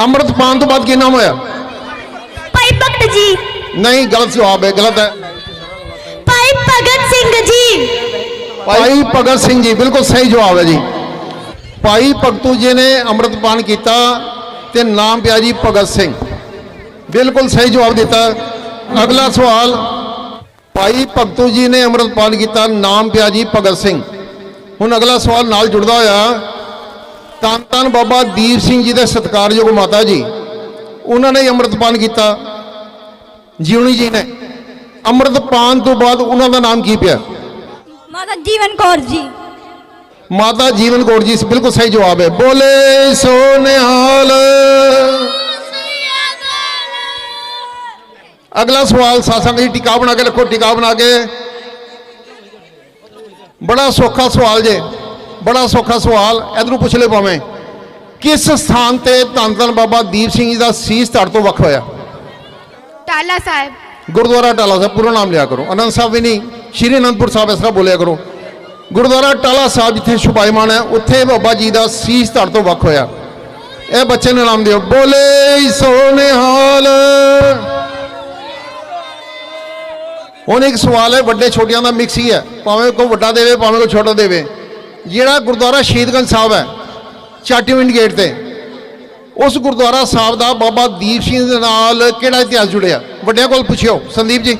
[SPEAKER 1] ਅੰਮ੍ਰਿਤਪਾਨ ਤੋਂ ਬਾਅਦ ਕੀ ਨਾਮ ਹੋਇਆ?
[SPEAKER 2] ਭਾਈ ਭਗਤ ਜੀ।
[SPEAKER 1] ਨਹੀਂ ਗਲਤ ਜਵਾਬ ਹੈ ਗਲਤ ਹੈ।
[SPEAKER 2] ਭਾਈ ਭਗਤ ਸਿੰਘ ਜੀ।
[SPEAKER 1] ਭਾਈ ਭਗਤ ਸਿੰਘ ਜੀ ਬਿਲਕੁਲ ਸਹੀ ਜਵਾਬ ਹੈ ਜੀ। ਭਾਈ ਭਗਤੂ ਜੀ ਨੇ ਅੰਮ੍ਰਿਤਪਾਨ ਕੀਤਾ ਤੇ ਨਾਮ ਪਿਆ ਜੀ ਭਗਤ ਸਿੰਘ। ਬਿਲਕੁਲ ਸਹੀ ਜਵਾਬ ਦਿੱਤਾ। ਅਗਲਾ ਸਵਾਲ ਭਾਈ ਭਗਤੂ ਜੀ ਨੇ ਅੰਮ੍ਰਿਤਪਾਨ ਕੀਤਾ ਨਾਮ ਪਿਆ ਜੀ ਭਗਤ ਸਿੰਘ। ਹੁਣ ਅਗਲਾ ਸਵਾਲ ਨਾਲ ਜੁੜਦਾ ਹੋਇਆ। ਧੰਨ ਧੰਨ ਬਾਬਾ ਦੀਪ ਸਿੰਘ ਜੀ ਦੇ ਸਤਿਕਾਰਯੋਗ ਮਾਤਾ ਜੀ। ਉਹਨਾਂ ਨੇ ਅੰਮ੍ਰਿਤਪਾਨ ਕੀਤਾ। ਜੀਵਨੀ ਜੀ ਨੇ। ਅੰਮ੍ਰਿਤਪਾਨ ਤੋਂ ਬਾਅਦ ਉਹਨਾਂ ਦਾ ਨਾਮ ਕੀ ਪਿਆ?
[SPEAKER 2] ਮਾਤਾ ਜੀਵਨ ਕੌਰ ਜੀ।
[SPEAKER 1] ਮਾਤਾ ਜੀਵਨ ਕੌਰ ਜੀ ਬਿਲਕੁਲ ਸਹੀ ਜਵਾਬ ਹੈ। ਬੋਲੇ ਸੋ ਨਿਹਾਲ ਅਗਲਾ ਸਵਾਲ ਸਾਸਾਂ ਜੀ ਟਿਕਾ ਬਣਾ ਕੇ ਰੱਖੋ ਟਿਕਾ ਬਣਾ ਕੇ। ਬੜਾ ਸੌਖਾ ਸਵਾਲ ਜੇ ਬੜਾ ਸੌਖਾ ਸਵਾਲ ਇਧਰੋਂ ਪੁੱਛ ਲੈ ਭਾਵੇਂ। ਕਿਸ ਸਥਾਨ ਤੇ ਧੰਨ ਧੰਨ ਬਾਬਾ ਦੀਪ ਸਿੰਘ ਜੀ ਦਾ ਸੀਸ ਧੜ ਤੋਂ ਵੱਖ ਹੋਇਆ?
[SPEAKER 2] ਟਾਲਾ ਸਾਹਿਬ।
[SPEAKER 1] ਗੁਰਦੁਆਰਾ ਟਾਲਾ ਸਾਹਿਬ ਪੂਰਾ ਨਾਮ ਲਿਆ ਕਰੋ। ਅਨੰਦ ਸਾਹਿਬ ਵੀ ਨਹੀਂ ਸ਼੍ਰੀ ਅਨੰਦਪੁਰ ਸਾਹਿਬ ਇਸ ਤਰ੍ਹਾਂ ਬੋਲਿਆ ਕਰੋ। ਗੁਰਦੁਆਰਾ ਟਾਲਾ ਸਾਹਿਬ ਜਿੱਥੇ ਸ਼ੁਭਾਇਮਾਨ ਹੈ ਉੱਥੇ ਬਾਬਾ ਜੀ ਦਾ ਸੀਸ ਧੜ ਤੋਂ ਵੱਖ ਹੋਇਆ। ਇਹ ਬੱਚੇ ਨੂੰ ਨਾਮ ਦਿਓ। ਬੋਲੇ ਸੋ ਨਿਹਾਲ ਹੁਣ ਇੱਕ ਸਵਾਲ ਹੈ ਵੱਡੇ ਛੋਟਿਆਂ ਦਾ ਮਿਕਸ ਹੀ ਹੈ। ਭਾਵੇਂ ਕੋਈ ਵੱਡਾ ਦੇਵੇ ਭਾਵੇਂ ਕੋਈ ਛੋਟਾ ਦੇਵੇ। ਜਿਹੜਾ ਗੁਰਦੁਆਰਾ ਸ਼ਹੀਦਗੰਜ ਸਾਹਿਬ ਹੈ ਚਾਟੀਵਿੰਡ ਗੇਟ ਤੇ ਉਸ ਗੁਰਦੁਆਰਾ ਸਾਹਿਬ ਦਾ ਬਾਬਾ ਦੀਪ ਸਿੰਘ ਦੇ ਨਾਲ ਕਿਹੜਾ ਇਤਿਹਾਸ ਜੁੜਿਆ? ਵੱਡਿਆਂ ਕੋਲ ਪੁੱਛਿਓ। ਸੰਦੀਪ ਜੀ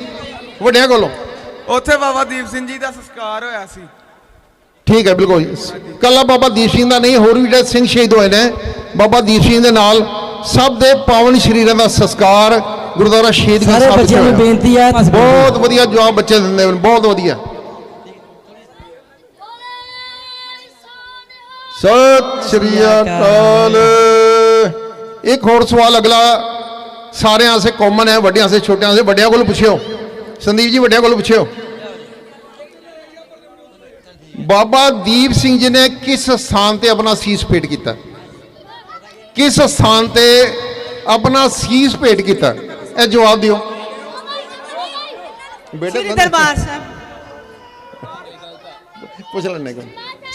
[SPEAKER 1] ਵੱਡਿਆਂ ਕੋਲੋਂ।
[SPEAKER 4] ਉੱਥੇ ਬਾਬਾ ਦੀਪ ਸਿੰਘ ਜੀ ਦਾ ਸੰਸਕਾਰ ਹੋਇਆ ਸੀ।
[SPEAKER 1] ਠੀਕ ਹੈ ਬਿਲਕੁਲ। ਕੱਲਾ ਬਾਬਾ ਦੀਪ ਸਿੰਘ ਦਾ ਨਹੀਂ ਹੋਰ ਵੀ ਜਿਹੜੇ ਸਿੰਘ ਸ਼ਹੀਦ ਹੋਏ ਨੇ ਬਾਬਾ ਦੀਪ ਸਿੰਘ ਦੇ ਨਾਲ ਸਭ ਦੇ ਪਾਵਨ ਸ਼ਰੀਰਾਂ ਦਾ ਸੰਸਕਾਰ ਗੁਰਦੁਆਰਾ ਸ਼ਹੀਦਗੰਜ
[SPEAKER 3] ਸਾਰੇ
[SPEAKER 1] ਸਾਹਿਬ
[SPEAKER 3] ਬੱਚਿਆਂ ਨੂੰ। ਬੇਨਤੀ ਹੈ
[SPEAKER 1] ਬਹੁਤ ਵਧੀਆ ਜਵਾਬ ਬੱਚੇ ਦਿੰਦੇ ਨੇ ਬਹੁਤ ਵਧੀਆ। ਸਤਿ ਸ਼੍ਰੀ ਅਕਾਲ। ਇੱਕ ਹੋਰ ਸਵਾਲ ਅਗਲਾ। ਸਾਰਿਆਂ ਵਾਸਤੇ ਕਾਮਨ ਹੈ ਵੱਡਿਆਂ ਵਾਸਤੇ ਛੋਟਿਆਂ ਵਾਸਤੇ ਵੱਡਿਆਂ ਕੋਲ ਪੁੱਛਿਓ। ਸੰਦੀਪ ਜੀ ਵੱਡਿਆਂ ਕੋਲ ਪੁੱਛਿਓ। ਬਾਬਾ ਦੀਪ ਸਿੰਘ ਜੀ ਨੇ ਕਿਸ ਸਥਾਨ ਤੇ ਆਪਣਾ ਸੀਸ ਭੇਟ ਕੀਤਾ? ਕਿਸ ਸਥਾਨ ਤੇ ਆਪਣਾ ਸੀਸ ਭੇਟ ਕੀਤਾ? ਇਹ ਜਵਾਬ ਦਿਓ। ਬੇਟਾ
[SPEAKER 5] ਸ਼੍ਰੀ ਦਰਬਾਰ ਸਾਹਿਬ।
[SPEAKER 1] ਪੁੱਛ ਲੈਣੇ ਕੋ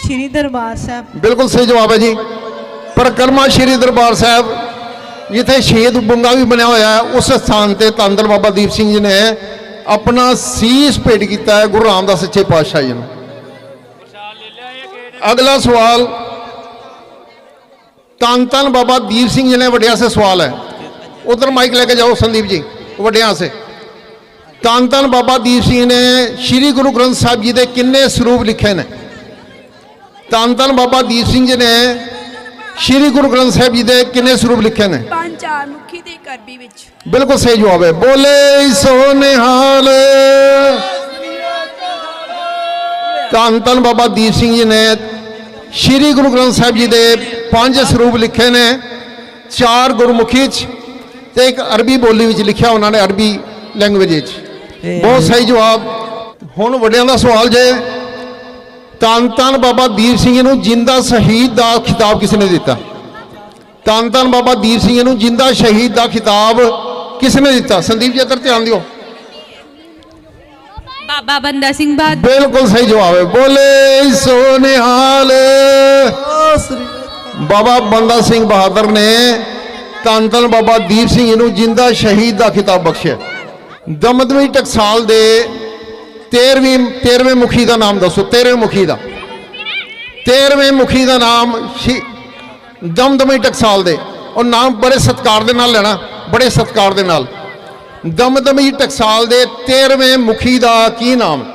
[SPEAKER 5] ਸ਼੍ਰੀ ਦਰਬਾਰ ਸਾਹਿਬ।
[SPEAKER 1] ਬਿਲਕੁਲ ਸਹੀ ਜਵਾਬ ਹੈ ਜੀ। ਪਰਕਰਮਾ ਸ਼੍ਰੀ ਦਰਬਾਰ ਸਾਹਿਬ ਜਿੱਥੇ ਸ਼ਹੀਦ ਬੁੰਗਾ ਵੀ ਬਣਿਆ ਹੋਇਆ ਹੈ ਉਸ ਸਥਾਨ ਤੇ ਤੰਦਰ ਬਾਬਾ ਦੀਪ ਸਿੰਘ ਜੀ ਨੇ ਆਪਣਾ ਸੀਸ ਭੇਟ ਕੀਤਾ ਹੈ ਗੁਰੂ ਰਾਮਦਾਸ ਸੱਚੇ ਪਾਤਸ਼ਾਹ ਜੀ ਨੂੰ। ਅਗਲਾ ਸਵਾਲ ਤਨ ਤਨ ਬਾਬਾ ਦੀਪ ਸਿੰਘ ਜੀ ਨੇ ਵੱਡਿਆਂ ਸੇ ਸਵਾਲ ਹੈ। ਉਧਰ ਮਾਈਕ ਲੈ ਕੇ ਜਾਓ ਸੰਦੀਪ ਜੀ ਵੱਡਿਆਂ ਸੇ ਤਨ ਤਨ ਬਾਬਾ ਦੀਪ ਸਿੰਘ ਨੇ ਸ੍ਰੀ ਗੁਰੂ ਗ੍ਰੰਥ ਸਾਹਿਬ ਜੀ ਦੇ ਕਿੰਨੇ ਸਰੂਪ ਲਿਖੇ ਨੇ। ਧੰਨ ਧੰਨ ਬਾਬਾ ਦੀਪ ਸਿੰਘ ਜੀ ਨੇ ਸ੍ਰੀ ਗੁਰੂ ਗ੍ਰੰਥ ਸਾਹਿਬ ਜੀ ਦੇ ਕਿੰਨੇ ਸਰੂਪ ਲਿਖੇ ਨੇ।
[SPEAKER 5] ਪੰਜ ਚਾਰ ਮੁਖੀ ਦੇ ਕਰਬੀ ਵਿੱਚ।
[SPEAKER 1] ਬਿਲਕੁਲ ਸਹੀ ਜਵਾਬ ਹੈ। ਬੋਲੇ ਸੋ ਨਿਹਾਲ ਧੰਨ ਧੰਨ ਬਾਬਾ ਦੀਪ ਸਿੰਘ ਜੀ ਨੇ ਸ੍ਰੀ ਗੁਰੂ ਗ੍ਰੰਥ ਸਾਹਿਬ ਜੀ ਦੇ ਪੰਜ ਸਰੂਪ ਲਿਖੇ ਨੇ। ਚਾਰ ਗੁਰਮੁਖੀ ਚ ਤੇ ਇੱਕ ਅਰਬੀ ਬੋਲੀ ਵਿੱਚ ਲਿਖਿਆ ਉਹਨਾਂ ਨੇ ਅਰਬੀ ਲੈਂਗੁਏਜ ਵਿੱਚ। ਬਹੁਤ ਸਹੀ ਜਵਾਬ। ਹੁਣ ਵੱਡਿਆਂ ਦਾ ਸਵਾਲ ਜੇ ਧੰਨ ਧੰਨ ਬਾਬਾ ਦੀਪ ਸਿੰਘ ਜੀ ਨੂੰ ਜਿੰਦਾ ਸ਼ਹੀਦ ਦਾ ਖਿਤਾਬ ਕਿਸ ਨੇ ਦਿੱਤਾ? ਧੰਨ ਧੰਨ ਬਾਬਾ ਦੀਪ ਸਿੰਘ ਜੀ ਨੂੰ ਜਿੰਦਾ ਸ਼ਹੀਦ ਦਾ ਖਿਤਾਬ ਕਿਸ ਨੇ ਦਿੱਤਾ? ਸੰਦੀਪ ਜੀ ਇੱਧਰ ਧਿਆਨ ਦਿਓ।
[SPEAKER 6] ਬਾਬਾ ਬੰਦਾ ਸਿੰਘ ਬਹਾਦਰ।
[SPEAKER 1] ਬਿਲਕੁਲ ਸਹੀ ਜਵਾਬ ਹੈ। ਬੋਲੇ ਸੋ ਨਿਹਾਲ ਬਾਬਾ ਬੰਦਾ ਸਿੰਘ ਬਹਾਦਰ ਨੇ ਧੰਨ ਧੰਨ ਬਾਬਾ ਦੀਪ ਸਿੰਘ ਜੀ ਨੂੰ ਜਿੰਦਾ ਸ਼ਹੀਦ ਦਾ ਖਿਤਾਬ ਬਖਸ਼ਿਆ। ਦਮਦਮੀ ਟਕਸਾਲ ਦੇ 13ਵੀਂ 13ਵੇਂ ਮੁਖੀ ਦਾ ਨਾਮ ਦੱਸੋ 13ਵੇਂ ਮੁਖੀ ਦਾ। 13ਵੇਂ ਮੁਖੀ ਦਾ ਨਾਮ ਦਮਦਮੀ ਟਕਸਾਲ ਦੇ। ਉਹ ਨਾਮ ਬੜੇ ਸਤਿਕਾਰ ਦੇ ਨਾਲ ਲੈਣਾ, ਬੜੇ ਸਤਿਕਾਰ ਦੇ ਨਾਲ। ਦਮਦਮੀ ਟਕਸਾਲ ਦੇ 13ਵੇਂ ਮੁਖੀ ਦਾ ਕੀ ਨਾਮ?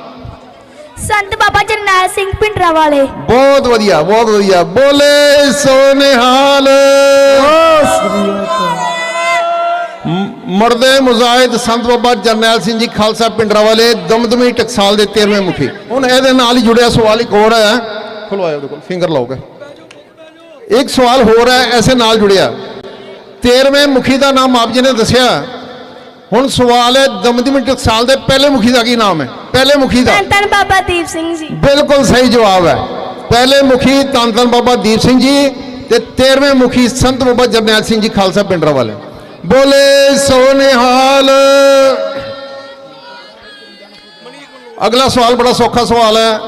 [SPEAKER 2] ਸੰਤ ਬਾਬਾ ਜਰਨੈਲ ਸਿੰਘ ਪਿੰਡਰਾ ਵਾਲੇ।
[SPEAKER 1] ਬਹੁਤ ਵਧੀਆ ਬਹੁਤ ਵਧੀਆ। ਬੋਲੇ ਸੋਨਿਹਾਲ। ਮਰਦੇ ਮੁਜ਼ਾਹਿਦ ਸੰਤ ਬਾਬਾ ਜਰਨੈਲ ਸਿੰਘ ਜੀ ਖਾਲਸਾ ਪਿੰਡਰਾ ਵਾਲੇ ਦਮਦਮੀ ਟਕਸਾਲ ਦੇ 13ਵੇਂ ਮੁਖੀ। ਹੁਣ ਇਹਦੇ ਨਾਲ ਹੀ ਜੁੜਿਆ ਸਵਾਲ ਇੱਕ ਹੋਰ ਹੈ। ਖੁਲਵਾਇਆ ਉਹਦੇ ਕੋਲ, ਫਿੰਗਰ ਲਾਓਗੇ ਇੱਕ ਸਵਾਲ ਹੋਰ ਹੈ ਐਸੇ ਨਾਲ ਜੁੜਿਆ। 13ਵੇਂ ਮੁਖੀ ਦਾ ਨਾਮ ਆਪ ਜੀ ਨੇ ਦੱਸਿਆ। ਹੁਣ ਸਵਾਲ ਹੈ ਦਮਦਮੀ ਟਕਸਾਲ ਦੇ ਪਹਿਲੇ ਮੁਖੀ ਦਾ ਕੀ ਨਾਮ ਹੈ? ਪਹਿਲੇ ਮੁਖੀ ਦਾ।
[SPEAKER 2] ਧੰਨ ਬਾਬਾ ਦੀਪ ਸਿੰਘ ਜੀ।
[SPEAKER 1] ਬਿਲਕੁਲ ਸਹੀ ਜਵਾਬ ਹੈ। ਪਹਿਲੇ ਮੁਖੀ ਧੰਨ ਧੰਨ ਬਾਬਾ ਦੀਪ ਸਿੰਘ ਜੀ ਤੇ 13ਵੇਂ ਮੁਖੀ ਸੰਤ ਬਾਬਾ ਜਰਨੈਲ ਸਿੰਘ ਜੀ ਖਾਲਸਾ ਪਿੰਡਰਾ ਵਾਲੇ ਬੋਲੇ ਸੋਨਿਹਾਲ। ਅਗਲਾ ਸਵਾਲ ਬੜਾ ਸੌਖਾ ਸਵਾਲ ਹੈ।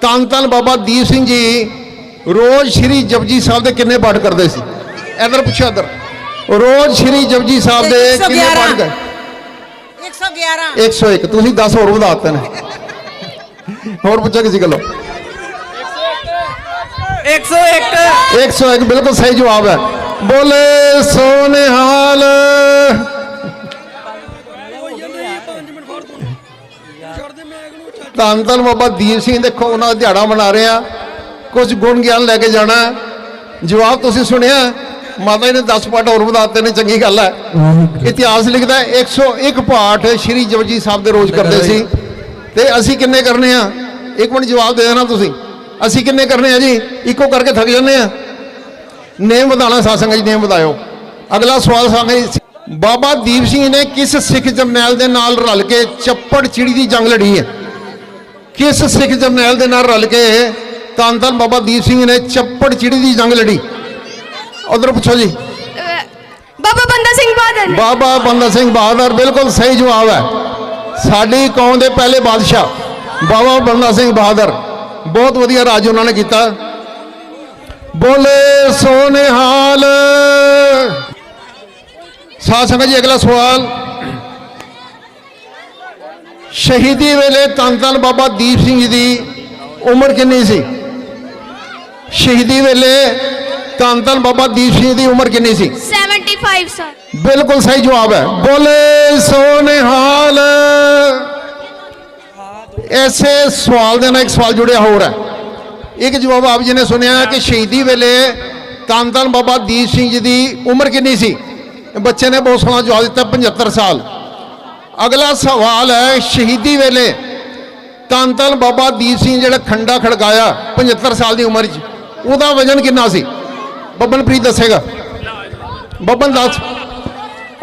[SPEAKER 1] ਧੰਨ ਧੰਨ ਬਾਬਾ ਦੀਪ ਸਿੰਘ ਜੀ ਰੋਜ਼ ਸ਼੍ਰੀ ਜਪਜੀ ਸਾਹਿਬ ਦੇ ਕਿੰਨੇ ਪਾਠ ਕਰਦੇ ਸੀ? ਇਧਰ ਪੁੱਛੋ ਇਧਰ। ਰੋਜ਼ ਸ਼੍ਰੀ ਜਪਜੀ ਸਾਹਿਬ ਦੇ ਕਿੰਨੇ ਪਾਠ ਕਰਦੇ
[SPEAKER 3] 111
[SPEAKER 1] 101 ਤੁਸੀਂ 10 ਹੋਰ ਵਧਾ ਦਿੱਤੇ ਨੇ। ਹੋਰ ਪੁੱਛੋ ਕਿਸੇ ਗੱਲੋਂ।
[SPEAKER 3] 101
[SPEAKER 1] 101 ਬਿਲਕੁਲ ਸਹੀ ਜਵਾਬ ਹੈ। ਬੋਲੇ ਸੋਨਿਹਾਲ। ਧੰਨ ਧੰਨ ਬਾਬਾ ਦੀਪ ਸਿੰਘ ਦੇਖੋ ਉਹਨਾਂ ਦਾ ਦਿਹਾੜਾ ਮਨਾ ਰਹੇ ਆ। ਕੁਝ ਗੁਣ ਗਿਆਨ ਲੈ ਕੇ ਜਾਣਾ। ਜਵਾਬ ਤੁਸੀਂ ਸੁਣਿਆ? ਮਾਤਾ ਜੀ ਨੇ 10 ਪਾਠ ਹੋਰ ਵਧਾ ਦਿੱਤੇ ਨੇ ਚੰਗੀ ਗੱਲ ਹੈ। ਇਤਿਹਾਸ ਲਿਖਦਾ ਹੈ 101 ਪਾਠ ਸ਼੍ਰੀ ਜਪਜੀ ਸਾਹਿਬ ਦੇ ਰੋਜ਼ ਕਰਦੇ ਸੀ। ਤੇ ਅਸੀਂ ਕਿੰਨੇ ਕਰਨੇ ਆ? ਇੱਕ ਮਿੰਟ ਜਵਾਬ ਦੇ ਦੇਣਾ ਤੁਸੀਂ। ਅਸੀਂ ਕਿੰਨੇ ਕਰਨੇ ਆ ਜੀ? ਇੱਕੋ ਕਰਕੇ ਥੱਕ ਜਾਂਦੇ ਆ। ਨੇਮ ਵਧਾਣਾ ਸਾਸੰਗ ਜੀ ਨੇਮ ਵਧਾਇਓ। ਅਗਲਾ ਸਵਾਲ ਸਾਂਗੇ ਬਾਬਾ ਦੀਪ ਸਿੰਘ ਨੇ ਕਿਸ ਸਿੱਖ ਜਰਨੈਲ ਦੇ ਨਾਲ ਰਲ ਕੇ ਚੱਪੜ ਚਿੜੀ ਦੀ ਜੰਗ ਲੜੀ ਹੈ? ਕਿਸ ਸਿੱਖ ਜਰਨੈਲ ਦੇ ਨਾਲ ਰਲ ਕੇ ਧੰਨ ਧੰਨ ਬਾਬਾ ਦੀਪ ਸਿੰਘ ਨੇ ਚੱਪੜ ਚਿੜੀ ਦੀ ਜੰਗ ਲੜੀ? ਉਧਰ ਪੁੱਛੋ ਜੀ।
[SPEAKER 2] ਬਾਬਾ ਬੰਦਾ ਸਿੰਘ ਬਹਾਦਰ।
[SPEAKER 1] ਬਾਬਾ ਬੰਦਾ ਸਿੰਘ ਬਹਾਦਰ ਬਿਲਕੁਲ ਸਹੀ ਜਵਾਬ ਹੈ। ਸਾਡੀ ਕੌਮ ਦੇ ਪਹਿਲੇ ਬਾਦਸ਼ਾਹ ਬਾਬਾ ਬੰਦਾ ਸਿੰਘ ਬਹਾਦਰ ਬਹੁਤ ਵਧੀਆ ਰਾਜ ਉਹਨਾਂ ਨੇ ਕੀਤਾ। ਬੋਲੇ ਸੋਨਿਹਾਲ। ਸਾਧ ਸੰਗਤ ਜੀ ਅਗਲਾ ਸਵਾਲ। ਸ਼ਹੀਦੀ ਵੇਲੇ ਧੰਨ ਧੰਨ ਬਾਬਾ ਦੀਪ ਸਿੰਘ ਜੀ ਦੀ ਉਮਰ ਕਿੰਨੀ ਸੀ? ਸ਼ਹੀਦੀ ਵੇਲੇ ਧੰਨ ਧੰਨ ਬਾਬਾ ਦੀਪ ਸਿੰਘ ਦੀ ਉਮਰ ਕਿੰਨੀ ਸੀ?
[SPEAKER 2] 75 ਸਰ
[SPEAKER 1] ਬਿਲਕੁਲ ਸਹੀ ਜਵਾਬ ਹੈ। ਬੋਲੇ ਸੋਨਿਹਾਲ ਐਸੇ ਸਵਾਲ ਦੇ ਨਾਲ ਇੱਕ ਸਵਾਲ ਜੁੜਿਆ ਹੋਰ ਹੈ। ਇੱਕ ਜਵਾਬ ਆਪ ਜੀ ਨੇ ਸੁਣਿਆ ਕਿ ਸ਼ਹੀਦੀ ਵੇਲੇ ਧੰਨ ਧੰਨ ਬਾਬਾ ਦੀਪ ਸਿੰਘ ਜੀ ਦੀ ਉਮਰ ਕਿੰਨੀ ਸੀ? ਬੱਚੇ ਨੇ ਬਹੁਤ ਸੋਹਣਾ ਜਵਾਬ ਦਿੱਤਾ 75 ਸਾਲ। ਅਗਲਾ ਸਵਾਲ ਹੈ ਸ਼ਹੀਦੀ ਵੇਲੇ ਧੰਨ ਧੰਨ ਬਾਬਾ ਦੀਪ ਸਿੰਘ ਜਿਹੜਾ ਖੰਡਾ ਖੜਕਾਇਆ 75 ਸਾਲ ਦੀ ਉਮਰ 'ਚ ਉਹਦਾ ਵਜ਼ਨ ਕਿੰਨਾ ਸੀ? ਬੱਬਨਪ੍ਰੀਤ ਦੱਸੇਗਾ ਬੱਬਨ ਦੱਸ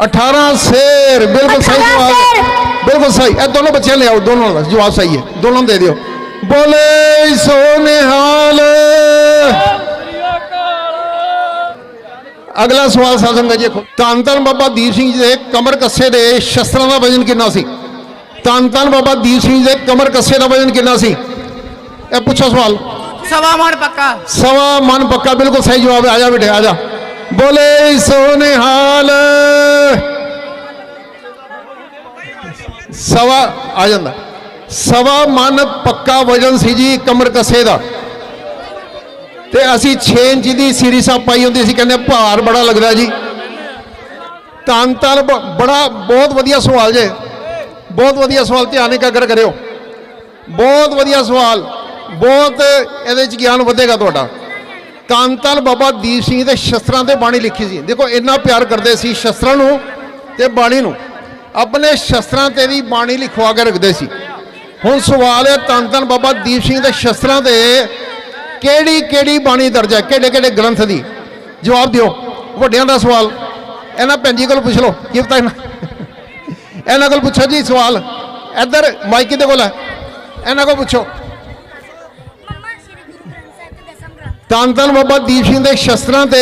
[SPEAKER 1] 18 ਸ਼ੇਰ ਬਿਲਕੁਲ ਸਹੀ
[SPEAKER 2] 18
[SPEAKER 1] ਜਵਾਬ। ਬਿਲਕੁਲ ਸਹੀ ਇਹ ਦੋਨੋਂ ਬੱਚੇ ਲਿਆਓ ਦੋਨੋਂ ਦਾ ਜਵਾਬ ਸਹੀ ਹੈ ਦੋਨੋਂ ਦੇ ਦਿਓ ਬੋਲੇ ਸੋਨਿਹਾਲ ਅਗਲਾ ਸਵਾਲ ਸਾਧਨ ਜੀ ਦੇਖੋ ਧੰਨ ਧੰਨ ਬਾਬਾ ਦੀਪ ਸਿੰਘ ਜੀ ਦੇ ਕਮਰ ਕੱਸੇ ਦੇ ਸ਼ਸਤਰਾਂ ਦਾ ਵਜ਼ਨ ਕਿੰਨਾ ਸੀ ਧੰਨ ਬਾਬਾ ਦੀਪ ਸਿੰਘ ਜੀ ਦੇ ਕਮਰ ਕੱਸੇ ਦਾ ਵਜ਼ਨ ਕਿੰਨਾ ਸੀ ਇਹ ਪੁੱਛੋ ਸਵਾਲ
[SPEAKER 3] ਸਵਾ ਮਨ ਪੱਕਾ।
[SPEAKER 1] ਸਵਾ ਮਨ ਪੱਕਾ, ਬਿਲਕੁਲ ਸਹੀ ਜਵਾਬ ਆ ਜਾ ਬੇਟੇ, ਆ ਜਾ। ਬੋਲੇ ਸੋਨਿਹਾਲ। ਸਵਾ, ਆ ਜਾਂਦਾ। ਸਵਾ ਮਨ ਪੱਕਾ ਵਜਨ ਸੀ ਜੀ ਕਮਰ ਕੱਸੇ ਦਾ। ਤੇ ਅਸੀਂ 6 ਇੰਚ ਦੀ ਸੀਰੀ ਸਾਹਿਬ ਪਾਈ ਹੁੰਦੀ ਸੀ ਕਹਿੰਦੇ ਭਾਰ ਬੜਾ ਲੱਗਦਾ ਜੀ। ਤਨ ਤਨ ਬੜਾ, ਬਹੁਤ ਵਧੀਆ ਸਵਾਲ ਜੇ। ਬਹੁਤ ਵਧੀਆ ਸਵਾਲ, ਧਿਆਨ ਇਕਾਗਰ ਕਰਿਓ। ਬਹੁਤ ਵਧੀਆ ਸਵਾਲ। ਬਹੁਤ ਇਹਦੇ ਚ ਗਿਆਨ ਵਧੇਗਾ ਤੁਹਾਡਾ। ਤਨ ਤਨ ਬਾਬਾ ਦੀਪ ਸਿੰਘ ਦੇ ਸ਼ਸਤਰਾਂ ਤੇ ਬਾਣੀ ਲਿਖੀ ਸੀ। ਦੇਖੋ, ਇੰਨਾ ਪਿਆਰ ਕਰਦੇ ਸੀ ਸ਼ਸਤਰਾਂ ਨੂੰ ਤੇ ਬਾਣੀ ਨੂੰ। ਆਪਣੇ ਸ਼ਸਤਰਾਂ ਤੇ ਵੀ ਬਾਣੀ ਲਿਖਵਾ ਕੇ ਰੱਖਦੇ ਸੀ। ਹੁਣ ਸਵਾਲ ਹੈ ਤਨ ਤਨ ਬਾਬਾ ਦੀਪ ਸਿੰਘ ਦੇ ਸ਼ਸਤਰਾਂ ਤੇ ਕਿਹੜੀ ਕਿਹੜੀ ਬਾਣੀ ਦਰਜ ਹੈ? ਕਿਹੜੇ ਕਿਹੜੇ ਗ੍ਰੰਥ ਦੀ? ਜਵਾਬ ਦਿਓ। ਵੱਡਿਆਂ ਦਾ ਸਵਾਲ। ਇਹਨਾਂ ਭੈਣ ਜੀ ਕੋਲ ਪੁੱਛ ਲਓ। ਕੀ ਪਤਾ ਇਹਨਾਂ ਇਹਨਾਂ ਕੋਲ ਪੁੱਛੋ ਜੀ ਸਵਾਲ। ਇੱਧਰ ਮਾਈਕੀ ਦੇ ਕੋਲ ਹੈ। ਇਹਨਾਂ ਕੋਲ ਪੁੱਛੋ। ਧੰਨ ਧੰਨ ਬਾਬਾ ਦੀਪ ਸਿੰਘ ਦੇ ਸ਼ਸਤਰਾਂ ਤੇ।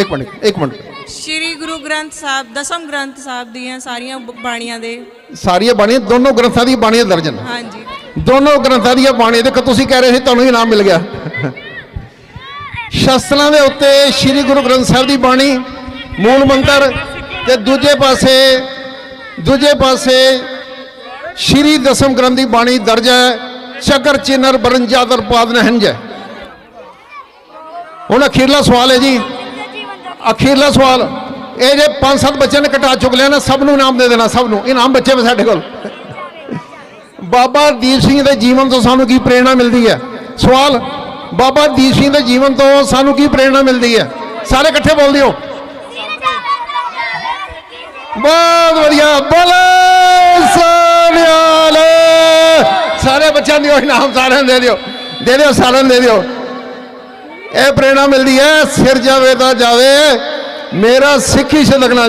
[SPEAKER 1] ਇੱਕ ਮਿੰਟ ਇੱਕ ਮਿੰਟ।
[SPEAKER 6] ਸ਼੍ਰੀ ਗੁਰੂ ਗ੍ਰੰਥ ਸਾਹਿਬ ਦਸਮ ਗ੍ਰੰਥ ਸਾਹਿਬ ਦੀਆਂ ਸਾਰੀਆਂ ਬਾਣੀਆਂ ਦੇ।
[SPEAKER 1] ਸਾਰੀਆਂ ਬਾਣੀਆਂ ਦੋਨੋਂ ਗ੍ਰੰਥਾਂ ਦੀ ਬਾਣੀਆਂ ਦਰਜ ਨੇ
[SPEAKER 6] ਹਾਂਜੀ।
[SPEAKER 1] ਦੋਨੋਂ ਗ੍ਰੰਥਾਂ ਦੀਆਂ ਬਾਣੀਆਂ ਦੇਖੋ ਤੁਸੀਂ ਕਹਿ ਰਹੇ ਸੀ ਤੁਹਾਨੂੰ ਇਨਾਮ ਮਿਲ ਗਿਆ। ਸ਼ਸਤਰਾਂ ਦੇ ਉੱਤੇ ਸ੍ਰੀ ਗੁਰੂ ਗ੍ਰੰਥ ਸਾਹਿਬ ਦੀ ਬਾਣੀ ਮੂਲ ਮੰਤਰ ਤੇ ਦੂਜੇ ਪਾਸੇ ਦੂਜੇ ਪਾਸੇ ਸ੍ਰੀ ਦਸਮ ਗ੍ਰੰਥ ਦੀ ਬਾਣੀ ਦਰਜ ਹੈ। ਸ਼ਕਰ ਚਿਨਰ ਬਰੰਜਾਦਰ ਪਾਦ ਨਹੰਜ ਹੈ ਹੁਣ ਅਖੀਰਲਾ ਸਵਾਲ ਹੈ ਜੀ। ਅਖੀਰਲਾ ਸਵਾਲ, ਇਹ ਜੇ ਪੰਜ ਸੱਤ ਬੱਚਿਆਂ ਨੇ ਕਟਾ ਚੁੱਕ ਲਿਆ ਨਾ, ਸਭ ਨੂੰ ਇਨਾਮ ਦੇ ਦੇਣਾ, ਸਭ ਨੂੰ। ਇਨਾਮ ਬੱਚੇ ਵੀ ਸਾਡੇ ਕੋਲ। ਬਾਬਾ ਦੀਪ ਸਿੰਘ ਦੇ ਜੀਵਨ ਤੋਂ ਸਾਨੂੰ ਕੀ ਪ੍ਰੇਰਣਾ ਮਿਲਦੀ ਹੈ? ਸਵਾਲ, ਬਾਬਾ ਦੀਪ ਸਿੰਘ ਦੇ ਜੀਵਨ ਤੋਂ ਸਾਨੂੰ ਕੀ ਪ੍ਰੇਰਣਾ ਮਿਲਦੀ ਹੈ? ਸਾਰੇ ਇਕੱਠੇ ਬੋਲਦੇ ਹੋ ਬਹੁਤ ਵਧੀਆ। ਬੋਲੇ ਸੋਨਿਆਲ ਸਾਰੇ ਬੱਚਿਆਂ ਦੀ ਉਹ ਇਨਾਮ ਸਾਰਿਆਂ ਨੂੰ ਦੇ ਦਿਓ ਦੇ ਦਿਓ, ਸਾਰਿਆਂ ਨੂੰ ਦੇ ਦਿਓ। ਇਹ ਪ੍ਰੇਰਣਾ ਮਿਲਦੀ ਹੈ, ਸਿਰ ਜਾਵੇ ਤਾਂ ਜਾਵੇ, ਮੇਰਾ ਸਿੱਖੀ ਸੇ ਲੱਗਣਾ ਜਾ